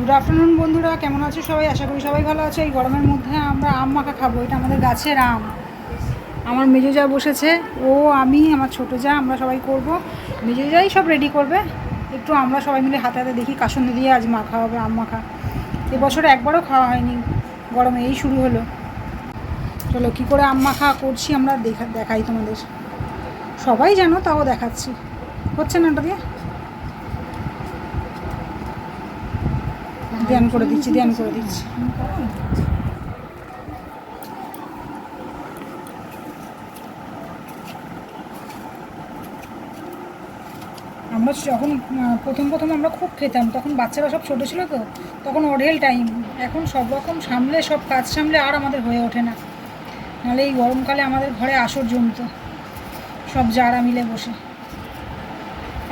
Good afternoon বন্ধুরা। কেমন আছো সবাই? আশা করি সবাই ভালো আছে। এই গরমের মধ্যে আমরা আম মাখা খাব। এটা আমাদের গাছের আম। আমার মেজো যা বসেছে, ও, আমি, আমার ছোটো যা, আমরা সবাই করব। মেজো যাই সব রেডি করবে। একটু আমরা সবাই মিলে হাতে হাতে দেখি কাসুন্দি দিয়ে আজ মাখা হবে, আম মাখা। এবছর একবারও খাওয়া হয়নি। গরমে এই শুরু হলো। চলো, কী করে আম মাখা করছি আমরা দেখা দেখাই তোমাদের। সবাই জানো, তাও দেখাচ্ছি। হচ্ছে না ওটা দিয়ে? ধ্যান করে দিচ্ছি, ধ্যান করে দিচ্ছি। আমরা যখন প্রথম প্রথম আমরা খুব খেতাম, তখন বাচ্চারা সব ছোটো ছিল তো, তখন অঢেল টাইম এখন সব রকম সামলে, সব কাজ সামলে আর আমাদের হয়ে ওঠে না। নাহলে এই গরমকালে আমাদের ঘরে আসর জমতো, সব যারা মিলে বসে।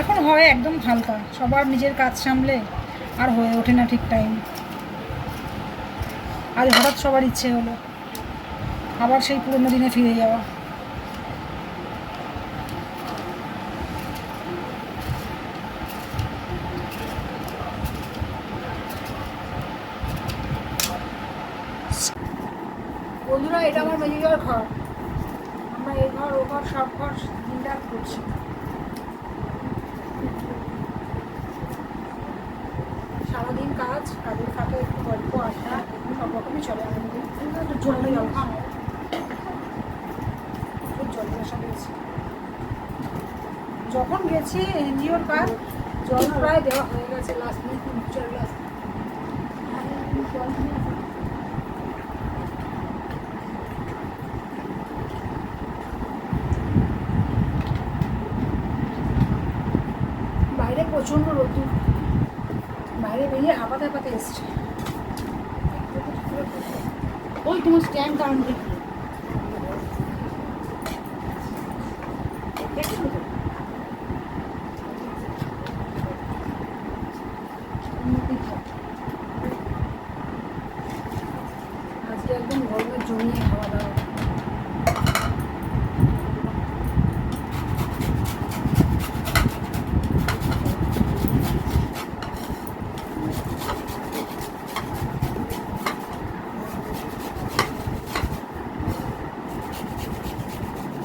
এখন হয় একদম হালকা, সবার নিজের কাজ সামলে। আর হয়ে ওঠে না ঠিক টাইম আজ হঠাৎ সবার ইচ্ছে হলো আবার সেই পুরোনো দিনে ফিরে যাওয়া। বন্ধুরা, এটা আমার মেজিকার ঘর। আমরা এই ঘর, ও ঘর, সব ঘর দিনরাত করছি। কাজ কাজের ফাঁকে একটু গল্প, আড্ডা সব রকমই চলে একটু জল খুব জল বসা গেছি যখন গেছি এনজিওর কাজ, জল প্রায় দেওয়া হয়ে গেছে লাস্ট মিনিট চার গ্লাস জল বাইরে প্রচণ্ড রোদ্দুর। এসছে ওই তোমার স্ট্যান্ড কারণ আজকে একদম গরমে জমিয়ে খাওয়া দাওয়া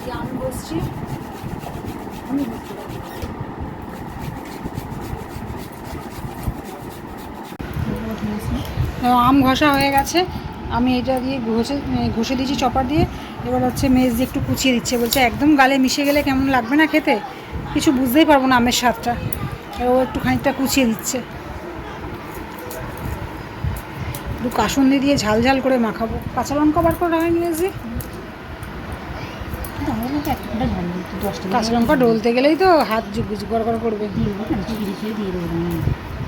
কি আমি বসছি আমি বসছি। আম ঘষা হয়ে গেছে। আমি এটা দিয়ে ঘষে ঘষে দিয়েছি চপার দিয়ে। এবার হচ্ছে মেজ দিয়ে একটু কুচিয়ে দিচ্ছে। বলছে, একদম গালে মিশে গেলে কেমন লাগবে না খেতে? কিছু বুঝতেই পারব না আমের স্বাদটা। ও একটু খানিকটা কুচিয়ে দিচ্ছে। একটু কাসুন্দি দিয়ে ঝাল ঝাল করে মাখাবো। কাঁচা লঙ্কা বার করে মেজ দিয়ে কাঁচা লঙ্কা ডলতে গেলেই তো হাত জুগুজ গড় করবে।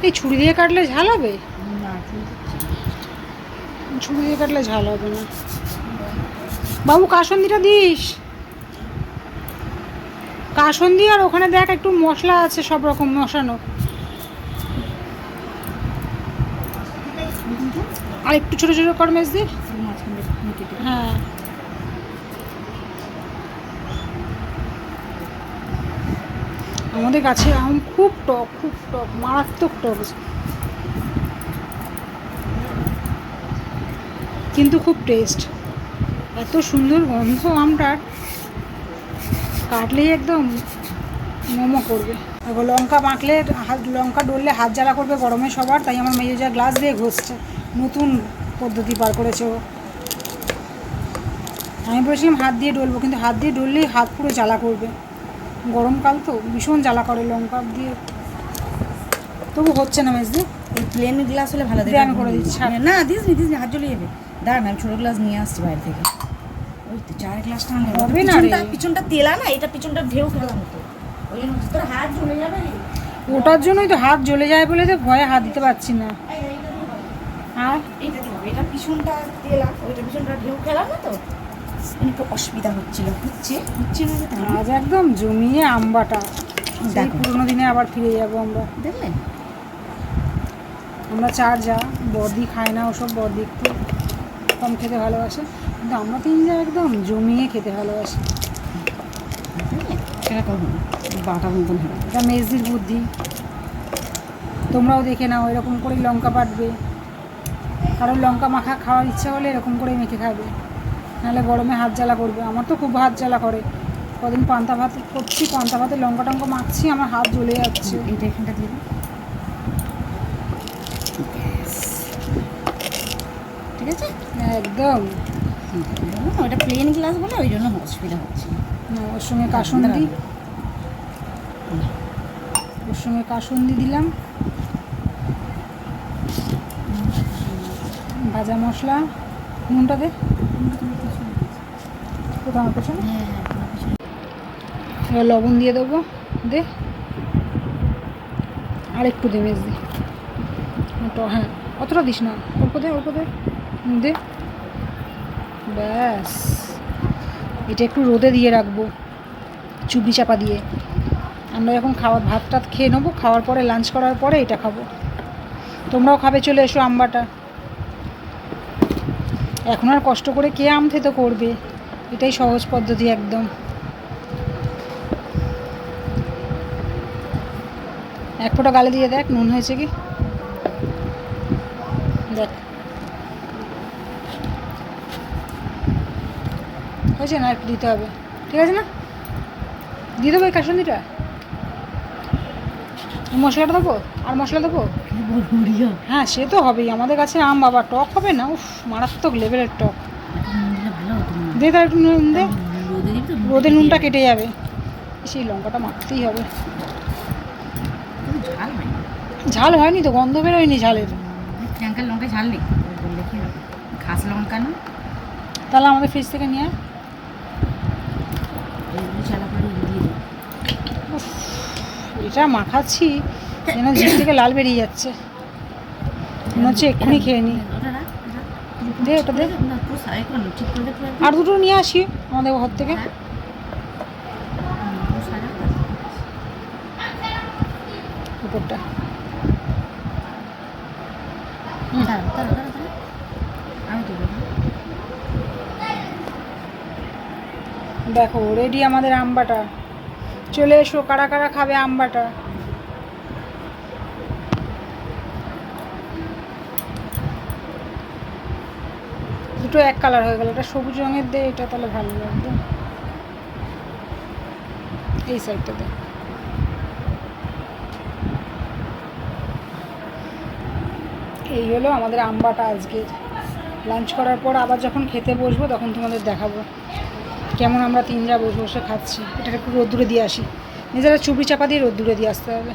এই ছুরি দিয়ে কাটলে ঝাল হবে? ছুরি দিয়ে কাটলে ঝাল হবে না। বাবু, কাসন্দিটা দিস। কাসন্দি আর ওখানে দেখ একটু মশলা আছে সব রকম মশানো। আর একটু ছোটো ছোটো কর মেজ দি হ্যাঁ। আমাদের গাছের আম খুব টক খুব টক, মারাত্মক টক। কিন্তু খুব টেস্ট এত সুন্দর গন্ধ আমটার কাটলেই একদম মোমো করবে। লঙ্কা মাখলে হাত, লঙ্কা ডললে হাত জ্বালা করবে গরমে সবার, তাই আমার মেয়ে যা গ্লাস দিয়ে ঘষছে। নতুন পদ্ধতি পার করেছে ও। আমি বলেছিলাম হাত দিয়ে ডলবো, কিন্তু হাত দিয়ে ডললেই হাত পুরো জ্বালা করবে। গরমকাল তো ভীষণ জ্বালা করে লঙ্কা দিয়ে। তবু হচ্ছে না মেজদি এই প্লেন গ্লাস হলে ভালো দে, দেখে। আমি করে দিচ্ছি, না দিস নি দিস নি হাত জ্বলে যাবে দাঁড়ান আমি ছোটো গ্লাস নিয়ে আসছি বাইরে থেকে। ওই তো চার গ্লাসটা হবে। না। পিছনটা তেলা না এটা পিছনটা ঢেউ খেলাম তো ওই জন্য তোর হাত জ্বলে যাবে? ওটার জন্যই তো হাত জ্বলে যায় বলে তো ভয়ে হাত দিতে পারছি না। এই, এইটা দিয়ে হবে। আর? এইটা এটা পিছনটা তেলা ওইটা পিছনটা ঢেউ খেলাম না তো একটু অসুবিধা হচ্ছিল। হচ্ছে হচ্ছে যে। আজ একদম জমিয়ে আমবাটা পুরোনো দিনে আবার ফিরে যাব আমরা। দেখলেন আমরা চার যা বদি খায় না ওসব বদি একটু কম খেতে ভালোবাসে। কিন্তু আমরা তিন যা একদম জমিয়ে খেতে ভালোবাসি। বাটা মতন হবে এটা মেজদির বুদ্ধি। তোমরাও দেখে নাও এরকম করেই লঙ্কা বাটবে কারোর লঙ্কা মাখা খাওয়ার ইচ্ছা হলে এরকম করেই মেখে খাবে। নাহলে গরমে হাত জ্বালা করবে। আমার তো খুব হাত জ্বালা করে। কদিন পান্তা ভাত করছি পান্তা ভাতে লঙ্কা টঙ্কা মাখছি আমার হাত জ্বলে যাচ্ছে। এটা এখানটা দিয়ে দাও। ব্যাস। আছে একদম। ওটা প্লেন গ্লাস বলে ওই জন্য অসুবিধা হচ্ছে। ওর সঙ্গে কাসুন্দি। ওর সঙ্গে কাসুন্দি দিলাম। ভাজা মশলা। নুনটা দে। কোথাও পেছনে? হ্যাঁ হ্যাঁ। এবার লবণ দিয়ে দেবো। দে। আর একটু দে মেজ দে। হ্যাঁ অতটা দিস না। অল্প দে অল্প দে। দে। ব্যাস। এটা একটু রোদে দিয়ে রাখব, চুবড়ি চাপা দিয়ে। আমরা যখন খাওয়া ভাত টাত খেয়ে নেব, খাওয়ার পরে লাঞ্চ করার পরে এটা খাব। তোমরাও খাবে, চলে এসো আমবাটা। এখন আর কষ্ট করে কে আম থেতো করবে? এটাই সহজ পদ্ধতি একদম। এক ফোঁটা গালে দিয়ে দেখ, নুন হয়েছে কি দেখ হয়েছে না একটু দিতে হবে। ঠিক আছে না? দিয়ে দেবো এই কাসন্দিটা। মশলাটা দেবো? আর মশলা দেবো? হ্যাঁ সে তো হবেই। আমাদের কাছে আম বাবা টক হবে না? উফ মারাত্মক লেভেলের টক। দে তার একটু নুন দে। রোদে নুনটা কেটে যাবে। সেই লঙ্কাটা মারতেই হবে। ঝাল ঝাল হয়নি তো গন্ধ বেরোয়নি ঝালের। লঙ্কা ঝাল নেই। খাস লঙ্কা না। তাহলে আমাদের ফ্রিজ থেকে নিয়ে দিয়ে এটা মাখাচ্ছি যেন জিভ থেকে লাল বেরিয়ে যাচ্ছে মনে হচ্ছে এক্ষুনি খেয়ে নিই। দে ওটা দে আর দুটো নিয়ে আসি আমাদের ঘর থেকে হ্যাঁ। উপরটা দাঁড়াও, দাঁড়াও, দাঁড়াও, দাঁড়াও। আমি দেবো হ্যাঁ। দেখো রেডি আমাদের আমবাটা। চলে এসো, কারা কারা খাবে আমবাটা? দুটো এক কালার হয়ে গেল, এটা সবুজ রঙের দে, এটা তাহলে ভালো লাগবে। এই সাইডটাতে এই হলো আমাদের আমবাটা আজকে। লাঞ্চ করার পর আবার যখন খেতে বসবো, তখন তোমাদের দেখাবো। কেমন আমরা তিনরা বসে বসে খাচ্ছি, এটাকে একটু রোদ্দুরে দিয়ে আসি। নিজেরা চুবড়ি চাপা দিয়ে রোদ্দুরে দিয়ে আসতে হবে।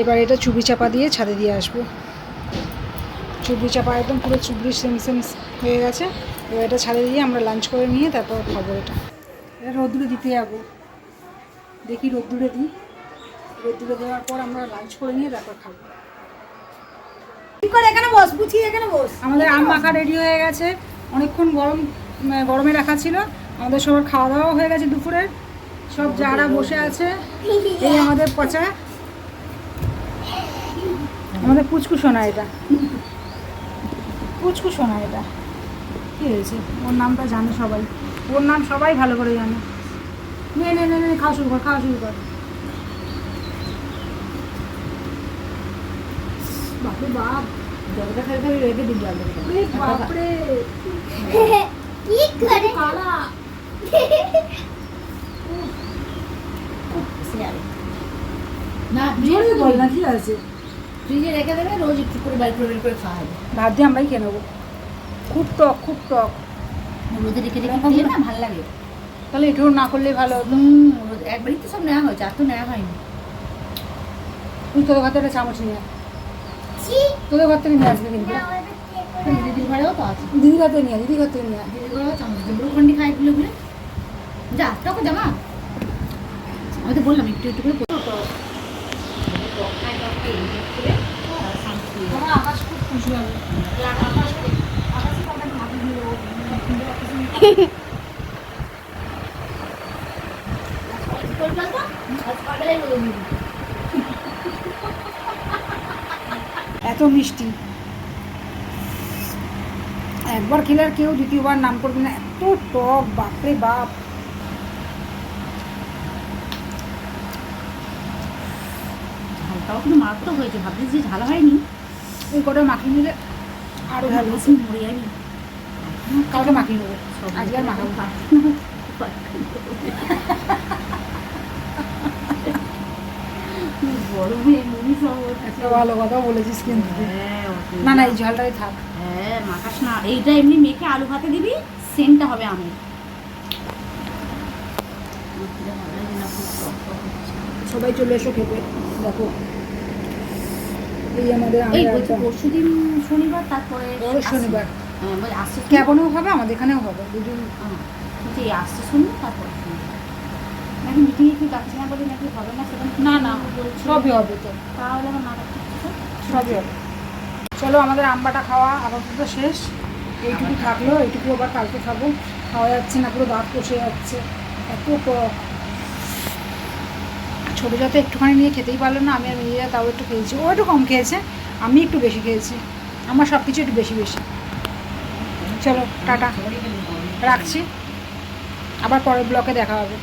এবার এটা চুবড়ি চাপা দিয়ে ছাদে দিয়ে আসব। চুবড়ি চাপা একদম পুরো চুবড়ি সেম সেম হয়ে গেছে। এবার এটা ছাদে দিয়ে আমরা লাঞ্চ করে নিয়ে তারপর খাব এটা। এটা রোদ্দুরে দিতে যাব। দেখি রোদ্দুরে দিই। রোদ্দুরে দেওয়ার পর আমরা লাঞ্চ করে নিয়ে তারপর খাব। এখানে বস, বুঝি এখানে বস। আমাদের আম মাখা রেডি হয়ে গেছে। অনেকক্ষণ গরম গরমে রাখা ছিল। আমাদের সবার খাওয়া দাওয়া হয়ে গেছে দুপুরের সব যারা বসে আছে, এই আমাদের পচা। আমাদের পুচকু সোনা এটা। পুচকু সোনা এটা। কী হয়েছে? ওর নামটা জানে সবাই। ওর নাম সবাই ভালো করে জানে। নে নে নে, খাওয়া শুরু কর, খাওয়া শুরু কর। বাপরে বাপ। জলটা খালি খালি রেখে দিবি বাপরে। কি করে? কালা। না জোরে বল না কি আছে? ফ্রিজে রেখে দেবে রোজ একটু করে বাইর করে বের করে খাওয়া হবে ভাত দিয়ে আমরাই খেয়ে নেব। খুব টক খুব টক। রোদে রেখে রেখে দিয়ে না ভালো লাগে। তাহলে এটাও না করলেই ভালো হতো। একবারই তো সব নেওয়া হয়েছে আর তো নেওয়া হয়নি। ঘর থেকে চামচ নিয়ে তোদের ঘর থেকে নিয়ে আসবে কিন্তু। দিদির ঘরেও তো আছে। দিদি ঘর থেকে নিয়ে আয়, দিদি ঘর থেকে নিয়ে। দিদির ঘরেও চামচ খন্ডি খাই যা তোকে জামা। আমি তো বললাম একটু একটু করে আকাশ খুব খুশি হবে আকাশ আকাশে দিয়ে দেবো। এত মিষ্টি। একবার খেলে আর কেউ দ্বিতীয়বার নাম করবে না। এত টক বাপরে বাপ। তাও কিন্তু মারাত্মক হয়েছে। ভাবছি যে ঝাল হয়নি। এই কটা মাখিয়ে নিলে আরও ভালো মরে যায়নি। কালকে মাখিয়ে নেব। আজকে আর মাখাবো না। গরমে মুড়ি সব একটা ভালো কথা বলেছিস কিন্তু। হ্যাঁ না না এই ঝালটাই থাক। হ্যাঁ মাখাস না। এইটা এমনি মেখে আলু ভাতে দিবি সেন্টটা হবে আমের। সবাই চলে এসো খেতে দেখো। এই আমাদের এই বলছি আড্ডা। পরশু দিন শনিবার তারপরে শনিবার। হ্যাঁ ক্যাবনেও হবে আমাদের এখানেও হবে দুদিন। হ্যাঁ, আসছে শনিবার তারপরে। নাকি মিটিংয়ে কি ডাকছে না বলে নাকি হবে না সেরকম না না। সবই হবে তো। তাহলে আমার ডাকতে সবই হবে। চলো আমাদের আমবাটা খাওয়া আপাতত শেষ। এইটুকু থাকল এইটুকু আবার কালকে খাব। খাওয়া যাচ্ছে না পুরো দাঁত কষে যাচ্ছে। এত টক ছোটো যাতে একটুখানি নিয়ে খেতেই পারল না আমি আর মেয়েরা তাও একটু খেয়েছি। ও একটু কম খেয়েছে আমি একটু বেশি খেয়েছি। আমার সব কিছু একটু বেশি বেশি। চলো টাটা। রাখছি। আবার পরের ব্লকে দেখা হবে।